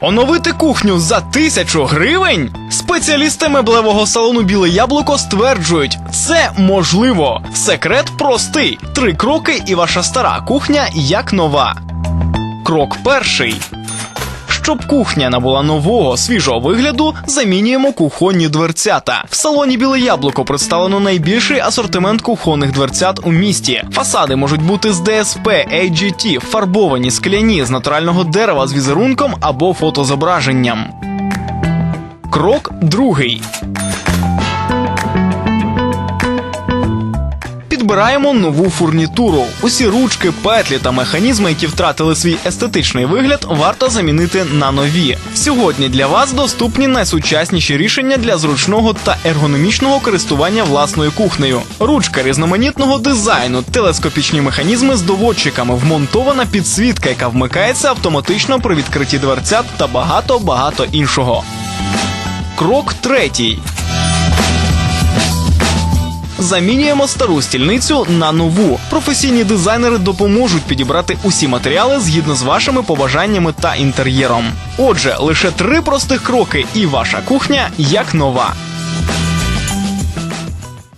Оновити кухню за тисячу гривень? Спеціалісти меблевого салону Біле Яблуко стверджують, це можливо. Секрет простий: три кроки, і ваша стара кухня як нова. Крок перший. Щоб кухня набула нового свіжого вигляду, замінюємо кухонні дверцята. В салоні Біле Яблуко представлено найбільший асортимент кухонних дверцят у місті. Фасади можуть бути з ДСП, AGT, фарбовані скляні з натурального дерева з візерунком або фотозображенням. Крок другий. Підбираємо нову фурнітуру. Усі ручки, петлі та механізми, які втратили свій естетичний вигляд, варто замінити на нові. Сьогодні для вас доступні найсучасніші рішення для зручного та ергономічного користування власною кухнею. Ручка різноманітного дизайну, телескопічні механізми з доводчиками, вмонтована підсвітка, яка вмикається автоматично при відкритті дверцят та багато багато іншого. Крок третій. Замінюємо стару стільницю на нову. Професійні дизайнери допоможуть підібрати усі матеріали згідно з вашими побажаннями та інтер'єром. Отже, лише три простих кроки, і ваша кухня як нова.